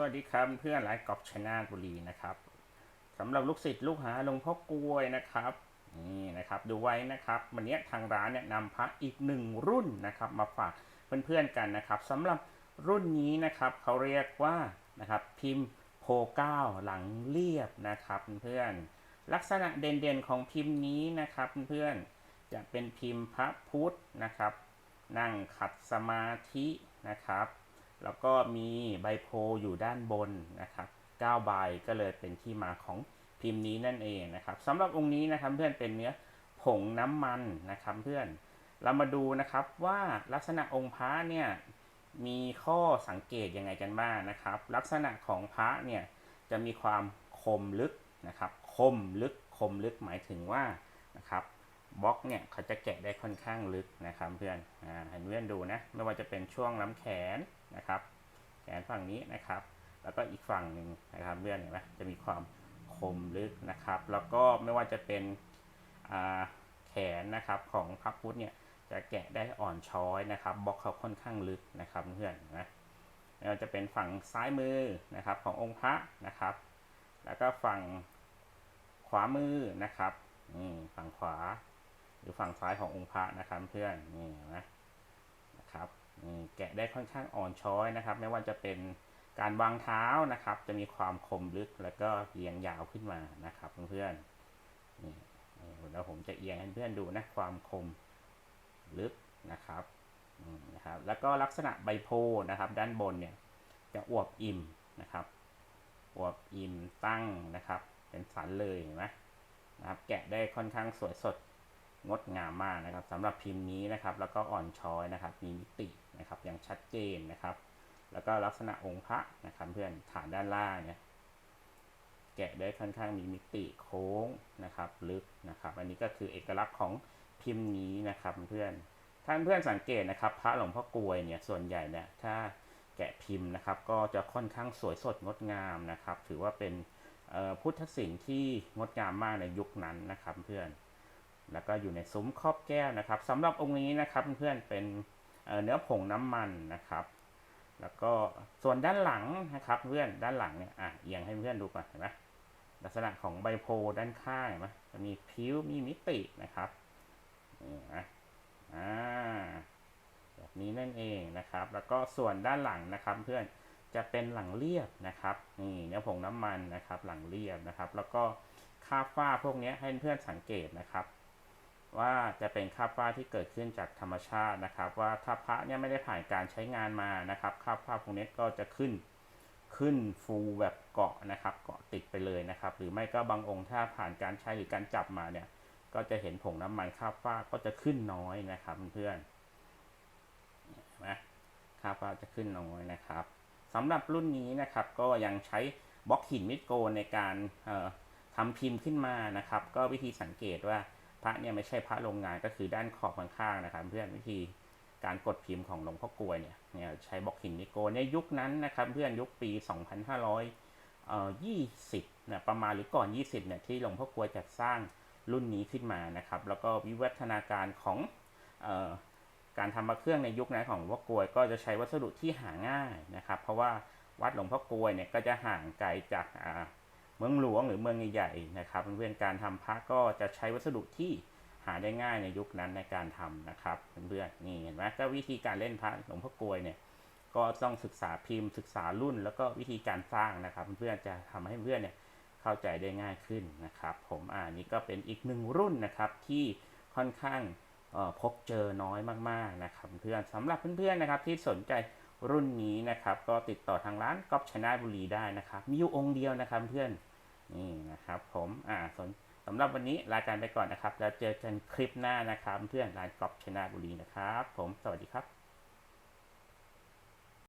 สวัสดีครับเพื่อนไลฟ์กอล์ฟชนาบุรีนะครับสำหรับลูกศิษย์ลูกหาหลวงพ่อกล้วยนะครับนี่นะครับดูไว้นะครับวันนี้ทางร้านเนี่ยนำพระอีกหนึ่งรุ่นนะครับมาฝากเพื่อนๆกันนะครับสำหรับรุ่นนี้นะครับเขาเรียกว่านะครับพิมพ์โพเก้าหลังเรียบนะครับเพื่อนลักษณะเด่นๆของพิมพ์นี้นะครับเพื่อนจะเป็นพิมพ์พระพุทธนะครับ นั่งขัดสมาธินะครับ แล้วก็มีใบโพอยู่ด้านบนนะครับ9ใบก็เลยเป็นที่มาของพิมพ์นี้นั่นเองนะครับสำหรับองค์นี้นะครับเพื่อนเป็นเนื้อผงน้ำมันนะครับเพื่อนเรามาดูนะครับว่าลักษณะองค์พระเนี่ยมีข้อสังเกตยังไงกันบ้างนะครับ ลักษณะของพระเนี่ยจะมีความคมลึกนะครับ คมลึกคมลึกหมายถึงว่านะครับบล็อกเนี่ยเขาจะแกะได้ค่อนข้างลึกนะครับเพื่อนอ่าให้เพื่อนดูนะไม่ว่าจะเป็นช่วงลำแขน นะครับแขนฝั่งนี้นะครับ แล้วก็อีกฝั่งหนึ่งนะครับเพื่อนเห็นไหมจะมีความคมลึกนะครับ แล้วก็ไม่ว่าจะเป็นแขนนะครับของพระพุทธเนี่ยจะแกะได้อ่อนช้อยนะครับบล็อกเขาค่อนข้างลึกนะครับเพื่อนนะไม่ว่าจะเป็นฝั่งซ้ายมือนะครับขององค์พระนะครับ แล้วก็ฝั่งขวามือนะครับนี่ฝั่งขวา หรือฝั่งซ้ายขององค์พระนะครับเพื่อนนี่นไหมนะครับ แกะได้ค่อนข้างอ่อนช้อยนะครับ ไม่ว่าจะเป็นการวางเท้านะครับ จะมีความคมลึกแล้วก็เรียงยาวขึ้นมานะครับเพื่อนๆนี่แล้วผมจะเอียงให้เพื่อนดูนะความคมลึกนะครับนะครับแล้วก็ลักษณะใบโพนะครับ ด้านบนเนี่ยจะอวบอิ่มนะครับอวบอิ่มตั้งนะครับ เป็นสันเลยเห็นไหมนะครับ แกะได้ค่อนข้างสวยสด งดงามมากนะครับสำหรับพิมพ์นี้นะครับ แล้วก็อ่อนช้อยนะครับ มีมิตินะครับอย่างชัดเจนนะครับ แล้วก็ลักษณะองค์พระนะครับเพื่อนฐานด้านล่างเนี่ยแกะได้ค่อนข้างมีมิติโค้งนะครับลึกนะครับ อันนี้ก็คือเอกลักษณ์ของพิมพ์นี้นะครับเพื่อนท่านเพื่อนสังเกตนะครับ พระหลวงพ่อกลวยเนี่ยส่วนใหญ่เนี่ยถ้าแกะพิมพ์นะครับ ก็จะค่อนข้างสวยสดงดงามนะครับ ถือว่าเป็นพุทธศิลป์ที่งดงามมากในยุคนั้นนะครับเพื่อน แล้วก็อยู่ในซุ้มครอบแก้วนะครับสำหรับองค์นี้นะครับเพื่อนๆเป็นเเนื้อผงน้ำมันนะครับ แล้วก็ส่วนด้านหลังนะครับเพื่อนด้านหลังเนี่ยอะเอียงให้เพื่อนดูก่อนเห็นไหมลักษณะของใบโพด้านข้างเห็นไหมจะมีผิวมีมิตินะครับนี่นะอ่าแบบนี้นั่นเองนะครับ แล้วก็ส่วนด้านหลังนะครับ เพื่อนจะเป็นหลังเรียบนะครับนี่เนื้อผงน้ำมันนะครับ หลังเรียบนะครับ แล้วก็คราฝ้าพวกนี้ให้เพื่อนสังเกตนะครับ ว่าจะเป็นคราบฝ้าที่เกิดขึ้นจากธรรมชาตินะครับ ว่าถ้าพระเนี่ยไม่ได้ผ่านการใช้งานมานะครับคราบฝ้าพวกนี้ก็จะขึ้นขึ้นฟูแบบเกาะนะครับ เกาะติดไปเลยนะครับ หรือไม่ก็บางองค์ถ้าผ่านการใช้หรือการจับมาเนี่ย ก็จะเห็นผงน้ำมันคราบฝ้าก็จะขึ้นน้อยนะครับเพื่อนนไหมคราบฝ้าจะขึ้นน้อยนะครับสำหรับรุ่นนี้นะครับก็ยังใช้บล็อกหินมิดโกนในการเอ่อทำพิมพ์ขึ้นมานะครับ ก็วิธีสังเกตว่า พระเนี่ยไม่ใช่พระโรงงานก็คือด้านขอบข้างๆนะครับ เพื่อนวิธีการกดพิมพ์ของหลวงพ่อกลวยเนี่ยเนี่ยใช้บล็อกหินนิโกในยุคนั้นนะครับ เพื่อนยุคปี 2520นี่ยประมาณหรือก่อน 20เนี่ยที่หลวงพ่อกลวยจัดสร้างรุ่นนี้ขึ้นมานะครับ แล้วก็วิวัฒนาการของออการทำมาเครื่องในยุคนั้นของหลวงพ่อกลวยก็จะใช้วัสดุที่หาง่ายนะครับ เพราะว่าวัดหลวงพ่อกลวยเนี่ยก็จะห่างไกลจากา เมืองหลวงหรือเมืองใหญ่ๆนะครับเพื่อนๆการทำพระก็จะใช้วัสดุที่หาได้ง่ายในยุคนั้นในการทำนะครับเพื่อนๆนี่เห็นไหมก็วิธีการเล่นพระหลวงพ่อกลวยเนี่ยก็ต้องศึกษาพิมพ์ศึกษารุ่น แล้วก็วิธีการสร้างนะครับ เพื่อนๆจะทำให้เพื่อนเนี่ยเข้าใจได้ง่ายขึ้นนะครับ ผมอ่านี่ก็เป็นอีกหนึ่งรุ่นนะครับที่ค่อนข้างพบเจอน้อยมากๆนะครับเพื่อนสำหรับเพื่อนๆนะครับที่สนใจรุ่นนี้นะครับ ก็ติดต่อทางร้านก๊อฟชนะบุรีได้นะครับ มีอยู่องค์เดียวนะครับเพื่อน นี่นะครับผมอ่าสนสำหรับวันนี้ลาการไปก่อนนะครับ แล้วเจอกันคลิปหน้านะครับ เพื่อนร้านกรอบชนะบุรีนะครับ ผมสวัสดีครับ